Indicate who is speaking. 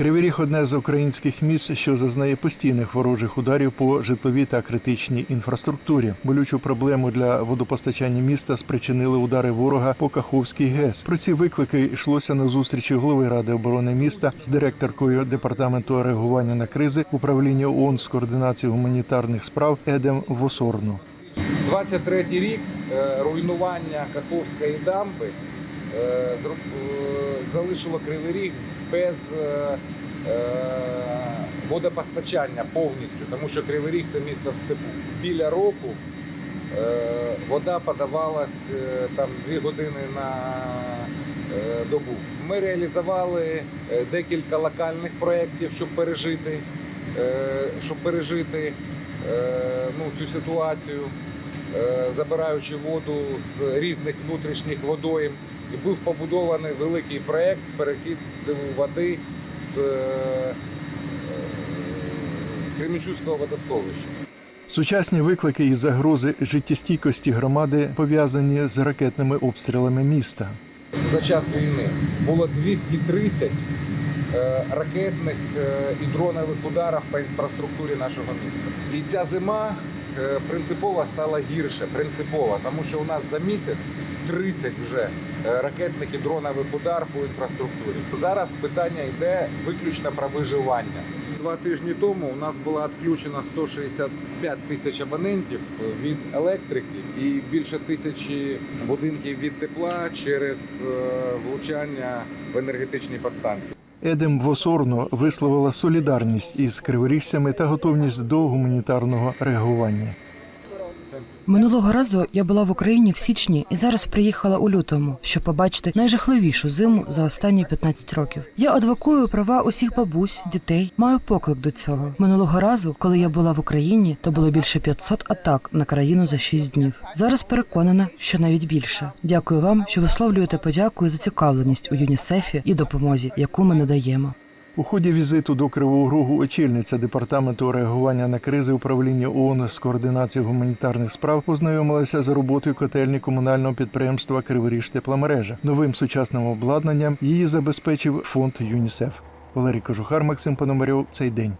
Speaker 1: Кривий Ріг – одне з українських міст, що зазнає постійних ворожих ударів по житловій та критичній інфраструктурі. Болючу проблему для водопостачання міста спричинили удари ворога по Каховській ГЕС. Про ці виклики йшлося на зустрічі голови ради оборони міста з директоркою департаменту реагування на кризи управління ООН з координації гуманітарних справ Едем Восорну.
Speaker 2: 23-й рік е, руйнування Каховської дамби залишило Кривий Ріг без е, е, водопостачання повністю, тому що Кривий Ріг це місто в степу. Біля року е, вода подавалась е, там 2 години на е, добу. Ми реалізували е, декілька локальних проєктів, щоб пережити, е, щоб пережити е, ну, цю ситуацію е, забираючи воду з різних внутрішніх водойм. І був побудований великий проєкт з перекиду води з е, е, Кременчуцького водосховища.
Speaker 1: Сучасні виклики і загрози життєстійкості громади пов'язані з ракетними обстрілами міста.
Speaker 2: За час війни було 230 е, ракетних і дронових ударів по інфраструктурі нашого міста. І ця зима принципово стала гірше, принципово, тому що у нас за місяць 30 вже е, ракетних і дронових удар по інфраструктурі. Зараз питання йде виключно про виживання. Два тижні тому у нас була відключена 165 тисяч абонентів від електрики і більше тисячі будинків від тепла через е, влучання в енергетичні підстанції.
Speaker 1: Едем Восорно висловила солідарність із криворіжцями та готовність до гуманітарного реагування.
Speaker 3: Минулого разу я була в Україні в січні і зараз приїхала у лютому, щоб побачити найжахливішу зиму за останні 15 років. Я адвокую права усіх бабусь, дітей. Маю поклик до цього. Минулого разу, коли я була в Україні, то було більше 500 атак на країну за 6 днів. Зараз переконана, що навіть більше. Дякую вам, що висловлюєте подяку і зацікавленість у ЮНІСЕФі і допомозі, яку ми надаємо.
Speaker 1: У ході візиту до Кривого Рогу очільниця департаменту реагування на кризи управління ООН з координації гуманітарних справ ознайомилася з роботою котельні комунального підприємства Криворіж тепломережа. Новим сучасним обладнанням її забезпечив фонд ЮНІСЕФ. Валерій Кожухар, Максим Пономарьов. Цей день.